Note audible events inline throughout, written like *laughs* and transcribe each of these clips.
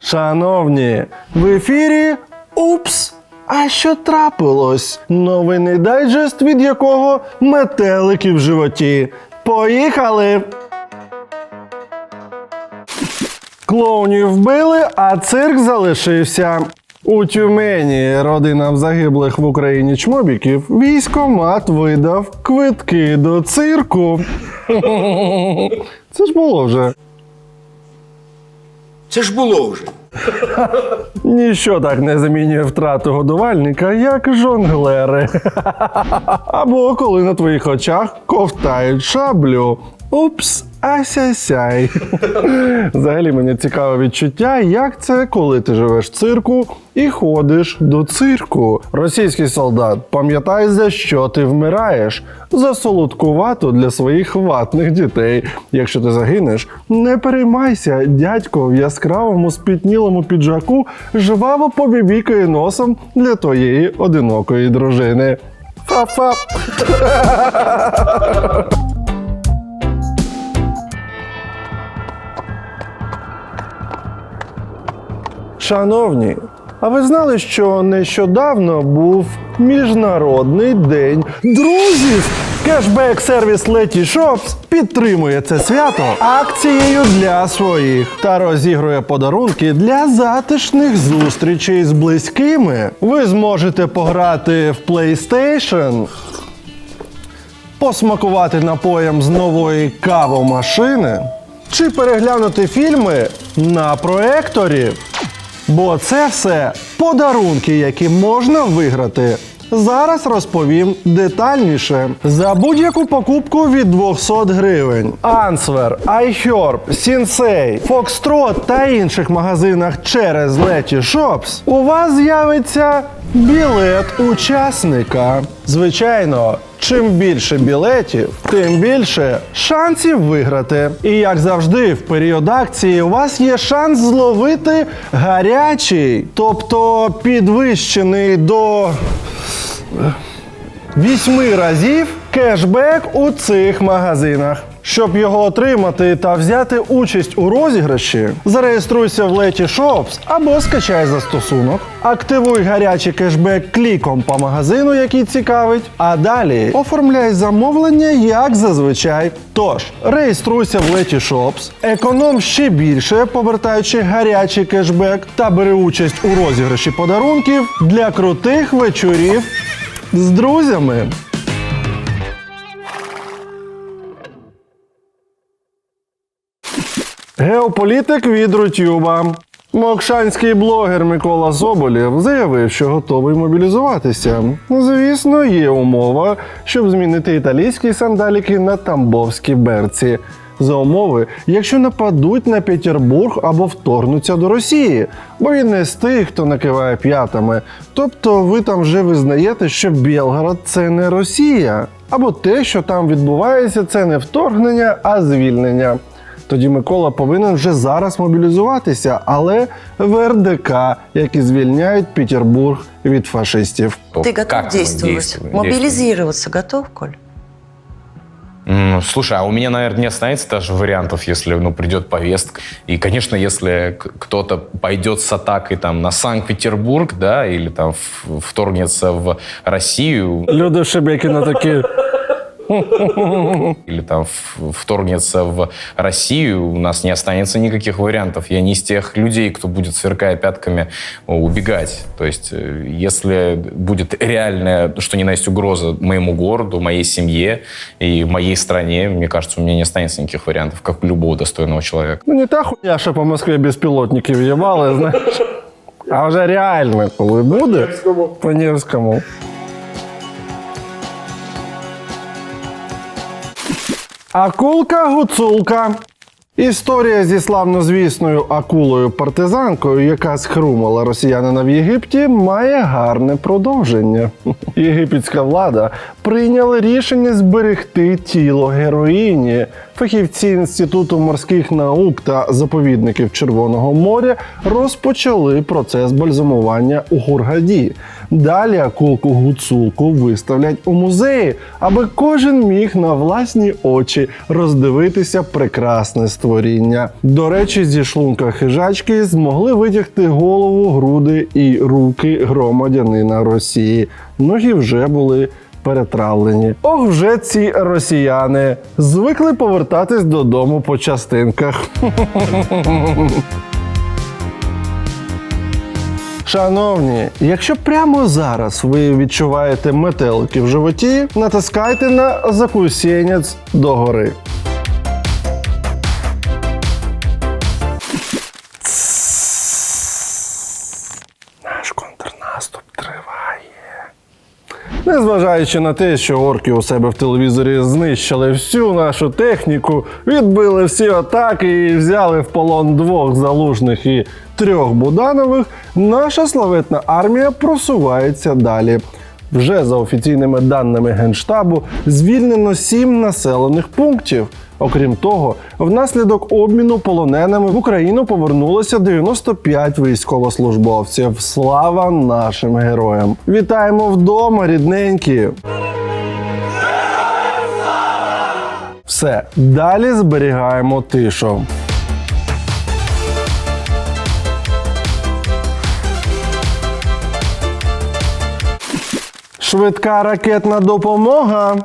Шановні, в ефірі Упс! А що трапилось? Новинний дайджест, від якого метелики в животі. Поїхали! Клоунів вбили, а цирк залишився. У Тюмені родинам загиблих в Україні чмобіків військомат видав квитки до цирку. Це ж було вже. Це ж було вже. Ніщо так не замінює втрату годувальника, як жонглери. Або коли на твоїх очах ковтають шаблю. Упс, асясяй. Взагалі мені цікаве відчуття, як це, коли ти живеш в цирку і ходиш до цирку. Російський солдат, пам'ятай, за що ти вмираєш. За солодкувату для своїх ватних дітей. Якщо ти загинеш, не переймайся, дядько в яскравому спітнілому піджаку жваво побібікає носом для твоєї одинокої дружини. Фа-фа. Шановні, а ви знали, що нещодавно був Міжнародний день друзів? Кешбек сервіс Letty Shops підтримує це свято акцією для своїх та розігрує подарунки для затишних зустрічей з близькими. Ви зможете пограти в PlayStation, посмакувати напоєм з нової кавомашини чи переглянути фільми на проекторі. Бо це все подарунки, які можна виграти. Зараз розповім детальніше. За будь-яку покупку від 200 гривень. Answer, iHerb, Sensei, Foxtrot та інших магазинах через Letty Shops у вас з'явиться білет учасника. Звичайно, чим більше білетів, тим більше шансів виграти. І як завжди, в період акції у вас є шанс зловити гарячий, тобто підвищений до вісьми разів кешбек у цих магазинах. Щоб його отримати та взяти участь у розіграші, зареєструйся в Letty Shops або скачай застосунок, активуй гарячий кешбек кліком по магазину, який цікавить, а далі оформляй замовлення як зазвичай. Тож, реєструйся в Letty Shops, економ ще більше, повертаючи гарячий кешбек та бери участь у розіграші подарунків для крутих вечорів з друзями. Геополітик від Рутюба. Мокшанський блогер Микола Соболєв заявив, що готовий мобілізуватися. Звісно, є умова, щоб змінити італійські сандаліки на тамбовські берці. За умови, якщо нападуть на Петербург або вторгнуться до Росії, бо він не з тих, хто накиває п'ятами. Тобто ви там вже визнаєте, що Білгород це не Росія, або те, що там відбувається, це не вторгнення, а звільнення. Тоді Микола повинен вже зараз мобілізуватися, але в РДК, які звільняють Петербург від фашистів. Ты готов Как мы действовать? действуем? Мобилизироваться готов, Коль? М, Слушай, а у меня, наверное, не останется даже вариантов, если ну, придет повестка. И, конечно, если к- кто-то пойдет с атакой там, на Санкт-Петербург, да, или там в- вторгнется в Россию, Люди Шебекіна такі. *laughs* или там в- вторгнется в Россию, у нас не останется никаких вариантов. Я не из тех людей, кто будет, сверкая пятками, о, убегать. То есть, э, если будет реальная, что ни на есть угроза моему городу, моей семье и моей стране, мне кажется, у меня не останется никаких вариантов, как у любого достойного человека. Ну не та хуйня, що по Москві безпілотників їбали, знаєш. А вже реально, коли буде по Невському. Акулка гуцулка. Історія зі славнозвісною акулою-партизанкою, яка схрумала росіянина в Єгипті, має гарне продовження. *laughs* Єгипетська влада прийняли рішення зберегти тіло героїні. Фахівці Інституту морських наук та заповідників Червоного моря розпочали процес бальзамування у Гургаді. Далі акулку гуцулку виставлять у музеї, аби кожен міг на власні очі роздивитися прекрасне створіння. До речі, зі шлунка хижачки змогли витягти голову, груди і руки громадянина Росії. Ноги вже були перетравлені. Ох, вже ці росіяни звикли повертатись додому по частинках. *laughs* Шановні, якщо прямо зараз ви відчуваєте метелики в животі, натискайте на закусєнець догори. Наш контрнаступ триває. Незважаючи на те, що орки у себе в телевізорі знищили всю нашу техніку, відбили всі атаки і взяли в полон двох залужних і трьох Буданових, наша славетна армія просувається далі. Вже за офіційними даними Генштабу звільнено сім населених пунктів. Окрім того, внаслідок обміну полоненими в Україну повернулося 95 військовослужбовців. Слава нашим героям! Вітаємо вдома, рідненькі! Все, далі зберігаємо тишу. Швидка ракетна допомога.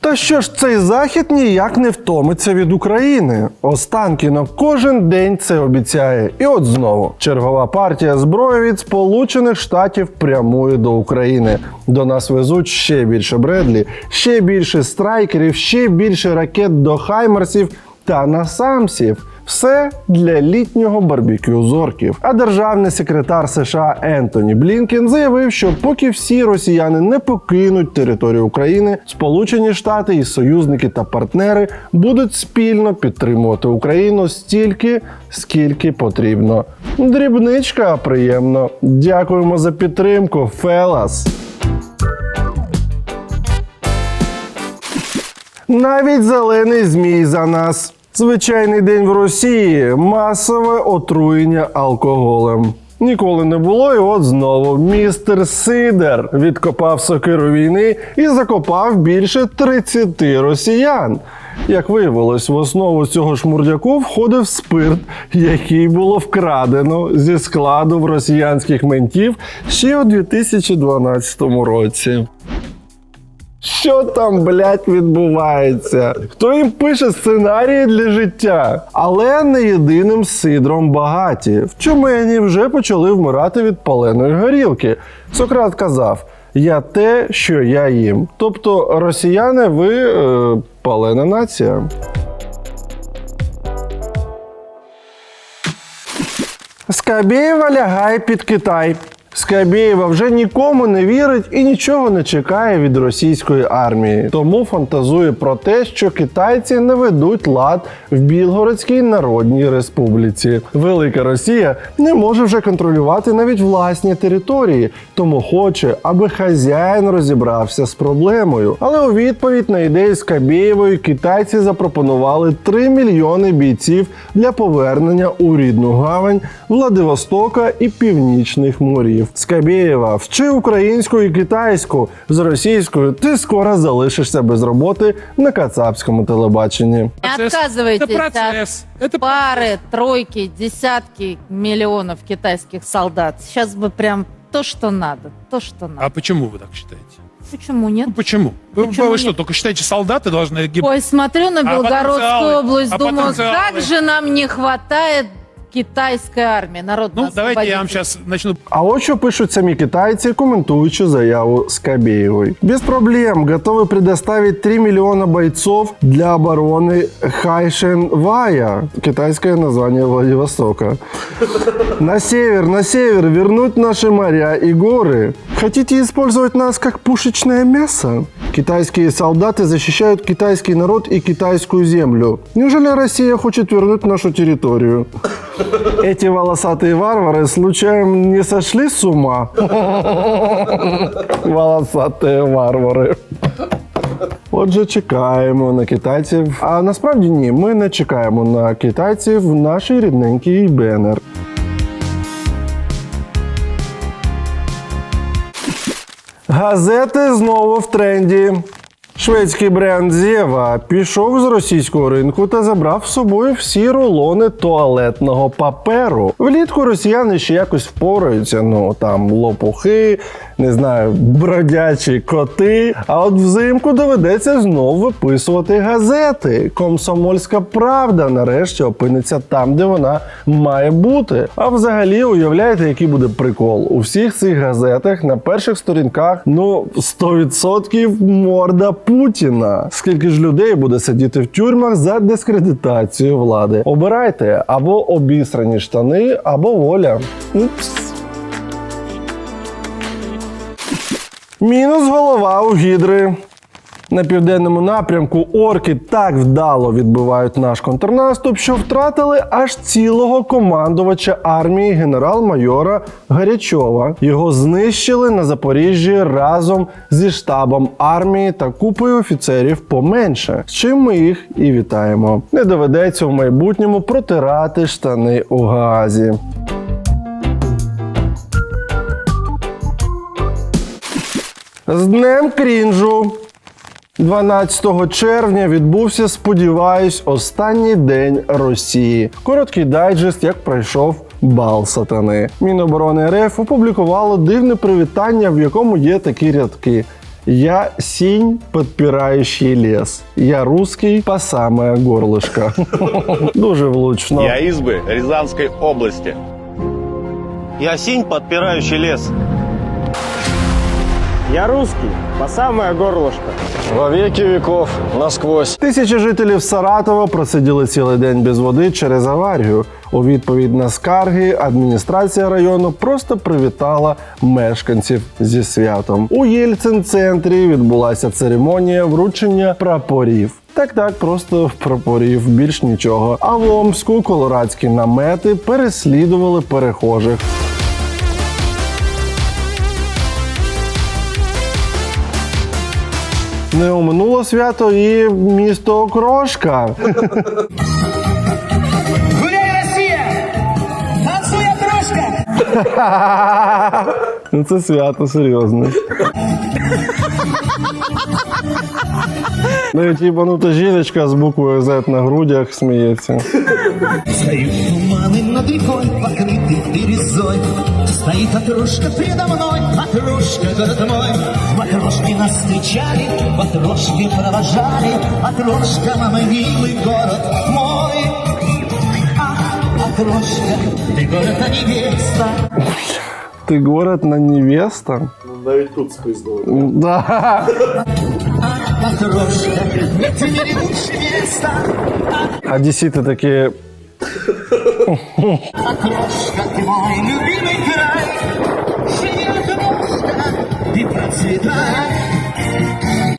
Та що ж цей захід ніяк не втомиться від України? Останкіно кожен день це обіцяє. І от знову чергова партія зброї від Сполучених Штатів прямує до України. До нас везуть ще більше Бредлі, ще більше страйкерів, ще більше ракет до Хаймерсів та насамсів. Все для літнього барбекю зорків. А державний секретар США Ентоні Блінкен заявив, що поки всі росіяни не покинуть територію України, Сполучені Штати і союзники та партнери будуть спільно підтримувати Україну стільки, скільки потрібно. Дрібничка, приємно. Дякуємо за підтримку, Фелас. Навіть зелений змій за нас. Звичайний день в Росії масове отруєння алкоголем. Ніколи не було, і от знову містер Сидер відкопав сокиру війни і закопав більше 30 росіян. Як виявилось, в основу цього шмурдяку входив спирт, який було вкрадено зі складу в росіянських ментів ще у 2012 році. Що там, блядь, відбувається? Хто їм пише сценарії для життя? Але не єдиним сидром багаті. В Чумені вже почали вмирати від паленої горілки. Сократ казав: Я те, що я їм. Тобто, росіяни, ви е, палена нація. Скабєєва лягає під Китай. Скабєєва вже нікому не вірить і нічого не чекає від російської армії. Тому фантазує про те, що китайці не ведуть лад в Білгородській Народній Республіці. Велика Росія не може вже контролювати навіть власні території, тому хоче, аби хазяїн розібрався з проблемою. Але у відповідь на ідею Скабєєвої китайці запропонували 3 мільйони бійців для повернення у рідну гавань Владивостока і північних морів. Скабєєва, вчи українську і китайську з російською. Ти скоро залишишся без роботи на кацапському телебаченні. Не Процесс. отказывайтесь Это процесс. от Это пары, тройки, десятки миллионов китайских солдат. Сейчас бы прям то, что надо. То, что надо. А почему вы так считаете? Почему нет? Ну почему? Вы, Почему вы что, нет? только считаете, солдаты должны гибнуть? Ой, смотрю на А Белгородскую потенциалы? область, А думаю, потенциалы? как же нам не хватает китайской армии, народно Ну, давайте я вам сейчас начну А от що пишуть самі китайці, коментуючи заяву Скабеевой. Без проблем готовы предоставить 3 миллиона бойцов для обороны Хайшен-Вая, китайское название Владивостока. На север, на север вернуть наши моря и горы. Хотите использовать нас как пушечное мясо? Китайские солдаты защищают китайский народ и китайскую землю. Неужели Россия хочет вернуть нашу территорию? Эти волосатые варвары случаем не сошли с ума? *laughs* Волосатые варвары. Отже, чекаємо на китайців. А насправді ні, ми не чекаємо на китайців в нашій рідненькій БНР. Газети знову в тренді. Шведський бренд Зєва пішов з російського ринку та забрав з собою всі рулони туалетного паперу. Влітку росіяни ще якось впораються. Ну там лопухи, не знаю, бродячі коти. А от взимку доведеться знову виписувати газети. Комсомольська правда нарешті опиниться там, де вона має бути. А взагалі, уявляєте, який буде прикол? У всіх цих газетах на перших сторінках ну 100% морда Путіна. Скільки ж людей буде сидіти в тюрмах за дискредитацію влади? Обирайте або обісрані штани, або воля. Упс. Мінус голова у гідри. На південному напрямку орки так вдало відбивають наш контрнаступ, що втратили аж цілого командувача армії генерал-майора Гарячова. Його знищили на Запоріжжі разом зі штабом армії та купою офіцерів поменше. З чим ми їх і вітаємо. Не доведеться в майбутньому протирати штани у газі. З днем крінжу. 12 червня відбувся, сподіваюсь, останній день Росії. Короткий дайджест, як пройшов бал сатани. Міноборони РФ опублікувало дивне привітання, в якому є такі рядки. Я сінь, підпираючий ліс. Я русский по самое горлышко. *laughs* Дуже влучно. Я избы Рязанской области. Я синь, подпирающий лес. Я русский, по самое горлышко. Во веки веков, насквозь. Тисячі жителів Саратова просиділи цілий день без води через аварію. У відповідь на скарги адміністрація району просто привітала мешканців зі святом. У Єльцин-центрі відбулася церемонія вручення прапорів. Так, так, просто прапорів, більш нічого. А в Омську колорадські намети переслідували перехожих. Не оминуло свято і місто Окрошка. Гуляй, Россия! Танцуй, трошка! *laughs* Ну це свято серйозне. Навіть їбанута жіночка з буквою Z на грудях сміється. Стоит туманы над рекой, покрытый бирюзой. Стоит окрошка предо мной, окрошка, город мой. В окрошке нас встречали, в окрошке провожали. Окрошка, мама, милый город мой. Ах, окрошка, ты город, а невеста. Ти город на невеста? Ну, навіть тут спиздили. Да. Места. Одесіти такі. Окрошка, ты любимый край. Живи, окрошка, и процветай.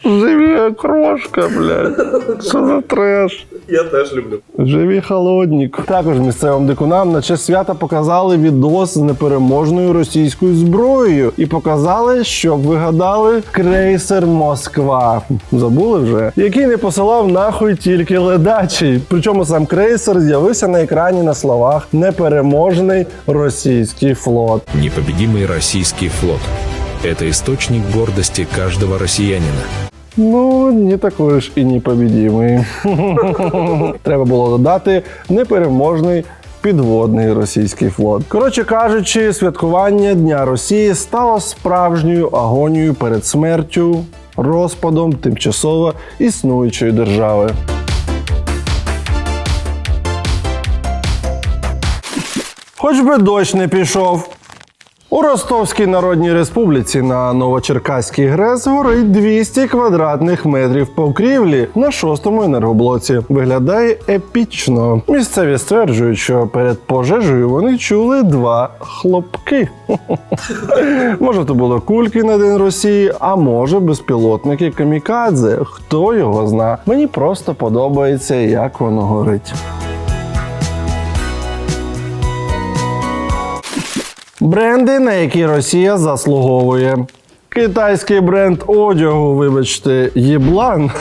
Живі окрошка, блядь. Що за треш? Я теж люблю. Живі холоднік. Також місцевим дикунам на честь свята показали відос з непереможною російською зброєю і показали, щоб ви гадали, крейсер Москва. Забули вже? Який не посилав нахуй тільки ледачий. Причому сам крейсер з'явився на екрані на словах непереможний російський флот. Непобедимый российский флот. Это источник гордости каждого россиянина. Ну, не такий ж і непобідімий. *laughs* Треба було додати непереможний підводний російський флот. Коротше кажучи, святкування Дня Росії стало справжньою агонією перед смертю, розпадом тимчасово існуючої держави. Хоч би дощ не пішов. У Ростовській Народній Республіці на Новочеркаський ГРЕС горить 200 квадратних метрів покрівлі на шостому енергоблоці. Виглядає епічно. Місцеві стверджують, що перед пожежею вони чули два хлопки. *laughs* Може, то були кульки на День Росії, а може безпілотники камікадзе. Хто його зна? Мені просто подобається, як воно горить. Бренди, на які Росія заслуговує. Китайський бренд одягу, вибачте, Єблан,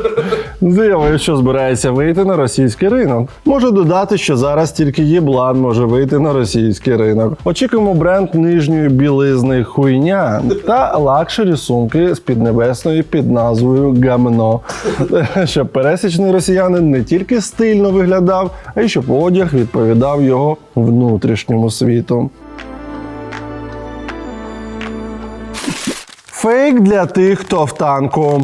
*laughs* заявив, що збирається вийти на російський ринок. Можу додати, що зараз тільки Єблан може вийти на російський ринок. Очікуємо бренд нижньої білизни хуйня та лакшері сумки з піднебесної під назвою Гамно. *laughs* Щоб пересічний росіянин не тільки стильно виглядав, а й щоб одяг відповідав його внутрішньому світу. Фейк для тих, хто в танку.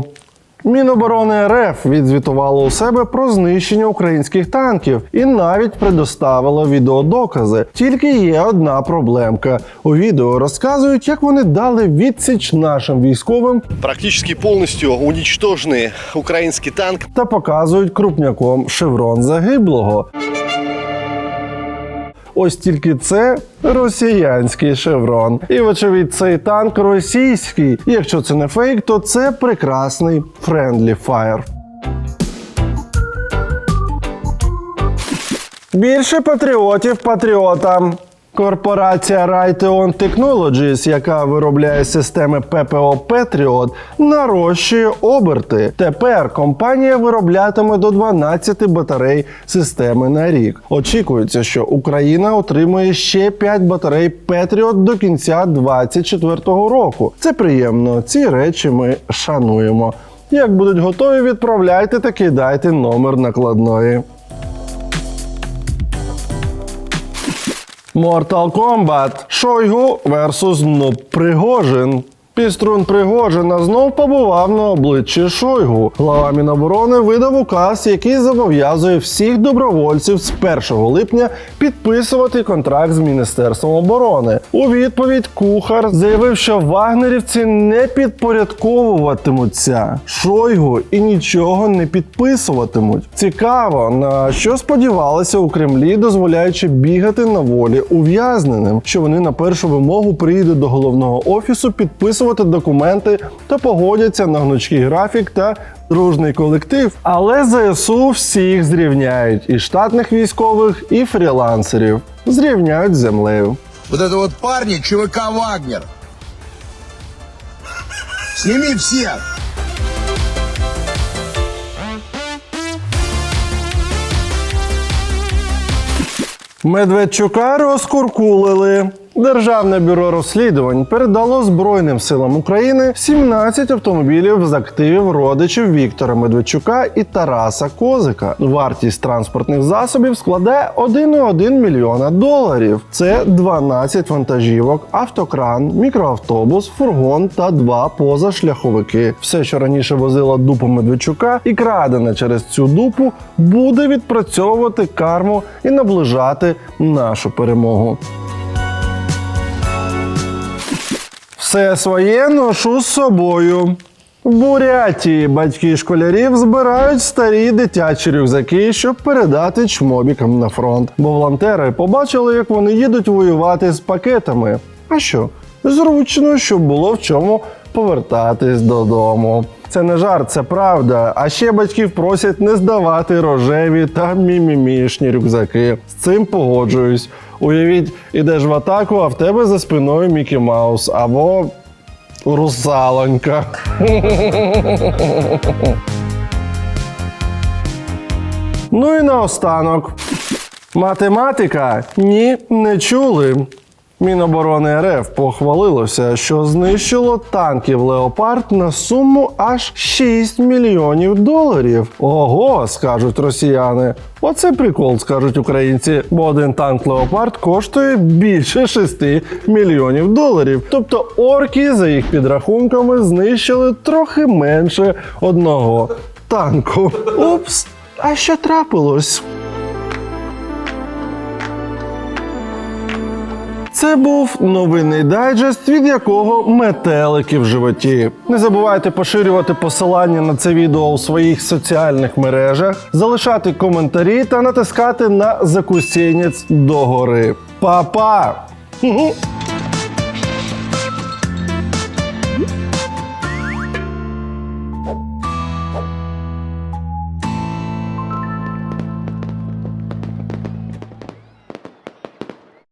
Міноборони РФ відзвітувало у себе про знищення українських танків і навіть предоставило відеодокази. Тільки є одна проблемка. У відео розказують, як вони дали відсіч нашим військовим Практически полностью уничтоженный украинский танк. та показують крупняком шеврон загиблого. Ось тільки це росіянський шеврон. І, вочевидь, цей танк російський. Якщо це не фейк, то це прекрасний Friendly Fire. Більше патріотів патріотам. Корпорація Raytheon Technologies, яка виробляє системи ППО Patriot, нарощує оберти. Тепер компанія вироблятиме до 12 батарей системи на рік. Очікується, що Україна отримує ще 5 батарей Patriot до кінця 2024 року. Це приємно. Ці речі ми шануємо. Як будуть готові, відправляйте та кидайте номер накладної. Mortal Kombat Шойгу versus Нуб Пригожин. Піструн Пригожина знов побував на обличчі Шойгу. Глава Міноборони видав указ, який зобов'язує всіх добровольців з 1 липня підписувати контракт з Міністерством оборони. У відповідь Кухар заявив, що вагнерівці не підпорядковуватимуться Шойгу і нічого не підписуватимуть. Цікаво, на що сподівалися у Кремлі, дозволяючи бігати на волі ув'язненим, що вони на першу вимогу приїдуть до головного офісу підписувати документи та погодяться на гнучкий графік та дружний колектив. Але ЗСУ всіх зрівняють і штатних військових, і фрілансерів. Зрівняють з землею. Вот это вот парни ЧВК Вагнер. Сними всех. Медведчука розкуркулили. Державне бюро розслідувань передало Збройним силам України 17 автомобілів з активів родичів Віктора Медведчука і Тараса Козика. Вартість транспортних засобів складає 1,1 мільйона доларів. Це 12 вантажівок, автокран, мікроавтобус, фургон та два позашляховики. Все, що раніше возила дупу Медведчука, і крадене через цю дупу, буде відпрацьовувати карму і наближати нашу перемогу. Все своє ношу з собою. В Бурятії батьки школярів збирають старі дитячі рюкзаки, щоб передати чмобікам на фронт. Бо волонтери побачили, як вони їдуть воювати з пакетами. А що? Зручно, щоб було в чому повертатись додому. Це не жарт, це правда. А ще батьків просять не здавати рожеві та мімімішні рюкзаки. З цим погоджуюсь. Уявіть, ідеш в атаку, а в тебе за спиною Мікі Маус або русалонька. ну і наостанок. Математика? Ні, не чули. Міноборони РФ похвалилося, що знищило танків Леопард на суму аж 6 мільйонів доларів. Ого, скажуть росіяни. Оце прикол, скажуть українці, бо один танк Леопард коштує більше 6 мільйонів доларів. Тобто орки, за їх підрахунками, знищили трохи менше одного танку. Упс, а що трапилось? Це був новинний дайджест, від якого метелики в животі. Не забувайте поширювати посилання на це відео у своїх соціальних мережах, залишати коментарі та натискати на закусінець догори. Па-па!